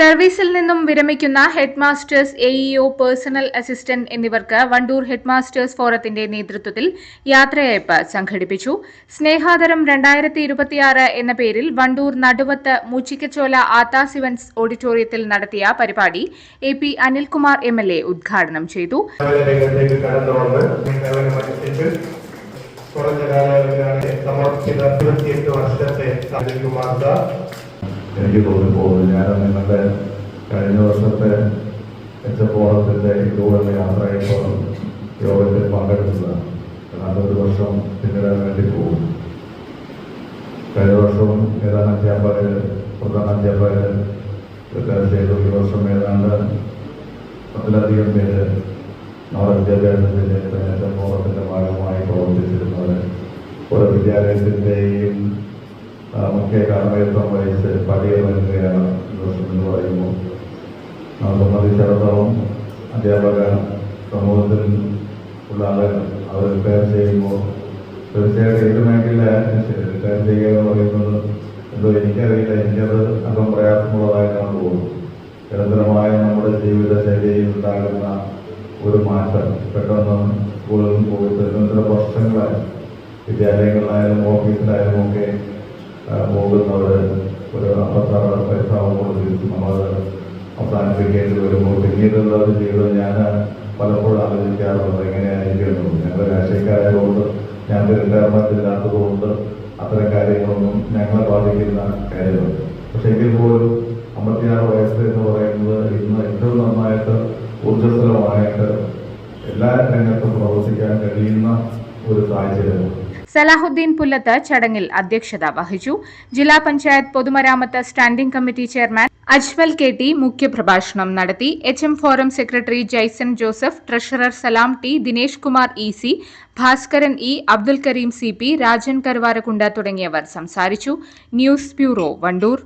സർവീസിൽ നിന്നും വിരമിക്കുന്ന ഹെഡ്മാസ്റ്റേഴ്സ് എഇഒ പേഴ്സണൽ അസിസ്റ്റന്റ് എന്നിവർക്ക് വണ്ടൂർ ഹെഡ്മാസ്റ്റേഴ്സ് ഫോറത്തിന്റെ നേതൃത്വത്തിൽ യാത്രയയപ്പ് സംഘടിപ്പിച്ചു. സ്നേഹാദരം രണ്ടായിരത്തി ഇരുപത്തിയാറ് എന്ന പേരിൽ വണ്ടൂർ നടുവത്ത് മൂച്ചിക്കച്ചോല ആത്താ സിവൻസ് ഓഡിറ്റോറിയത്തിൽ നടത്തിയ പരിപാടി A P Anilkumar M L A ഉദ്ഘാടനം ചെയ്തു. കുറഞ്ഞ കാലയളവിലാണ് സമർപ്പിത ഇരുപത്തിയെട്ട് വർഷത്തെ അനിൽകുമാർ എനിക്ക് തോന്നിപ്പോകുന്നു ഞാൻ നിങ്ങളുടെ കഴിഞ്ഞ വർഷത്തെ എച്ചപ്പോളത്തിന്റെ ഇതുപോലെ യാത്രയപ്പോൾ യോഗത്തിൽ പങ്കെടുത്തതാണ് ഒരു വർഷം പിന്നിടാൻ വേണ്ടി പോകും കഴിഞ്ഞ വർഷവും ഏതാണ്ട് അധ്യാപകര് പ്രധാന അധ്യാപകര് റിട്ടയർ ചെയ്തു. ഈ വർഷം ഏതാണ്ട് പത്തിലധികം പേര് നമ്മുടെ വിദ്യാഭ്യാസത്തിന്റെ എച്ചപ്പോളത്തിന്റെ ഭാഗമായി പ്രവർത്തിച്ചിരുന്നത്. ഓരോ വിദ്യാലയത്തിന്റെയും മുഖ്യ കാർമ്മയത്വം വഹിച്ച് പടിയിറങ്ങുകയാണ് ദിവസം എന്ന് പറയുമ്പോൾ സംബന്ധിച്ചിടത്തോളം അധ്യാപക സമൂഹത്തിൽ ഉള്ള ആളുകൾ അവർ റിട്ടയർ ചെയ്യുമ്പോൾ തീർച്ചയായിട്ടും ഏത് മേഖലയിലായാലും ശരി റിട്ടയർ ചെയ്യുക എന്ന് പറയുന്നത് എന്തോ എനിക്കറിയില്ല. എനിക്കത് അല്പം പ്രയാസമുള്ളതായിട്ടാണ് തോന്നുന്നത്. നിരന്തരമായ നമ്മുടെ ജീവിത ശൈലിയിൽ ഉണ്ടാകുന്ന ഒരു മാറ്റം. പെട്ടെന്ന് സ്കൂളിൽ പോയിട്ട് നിരന്തര വർഷങ്ങളായി വിദ്യാലയങ്ങളിലായാലും ഓഫീസിലായാലും ഒക്കെ പോകുന്നവർ ഒരു അമ്പത്താറ് വയസ്സാകുമ്പോൾ നമ്മൾ അവസാനിപ്പിക്കേണ്ടി വരുമ്പോൾ പിന്നീടുള്ള ഒരു ജീവിതം ഞാൻ പലപ്പോഴും ആലോചിക്കാറുള്ളത് എങ്ങനെയായിരിക്കും ഞങ്ങൾ രാഷ്ട്രീയക്കാരായതുകൊണ്ട് ഞങ്ങൾക്ക് റിട്ടയർമെന്റില്ലാത്തതുകൊണ്ട് അത്തരം കാര്യങ്ങളൊന്നും ഞങ്ങളെ ബാധിക്കുന്ന കാര്യമാണ്. പക്ഷെ എങ്കിൽ പോലും അമ്പത്തിയാറ് വയസ്സ് എന്ന് പറയുന്നത് ഇന്ന് ഏറ്റവും നന്നായിട്ട് ഊർജസ്വലമായിട്ട് എല്ലാ രംഗത്തും പ്രവർത്തിക്കാൻ കഴിയുന്ന ഒരു സാഹചര്യമാണ്. സലാഹുദ്ദീൻ പുല്ലത്ത് ചടങ്ങിൽ അധ്യക്ഷത വഹിച്ചു. ജില്ലാ പഞ്ചായത്ത് പൊതുമരാമത്ത് standing committee chairman Ajmal K T മുഖ്യപ്രഭാഷണം നടത്തി. H M forum secretary Jaison Joseph treasurer Salam T Dinesh Kumar E C Bhaskaran E Abdul Karim C P Rajan Karuvarakundu തുടങ്ങിയവർ സംസാരിച്ചു. News bureau Wandoor.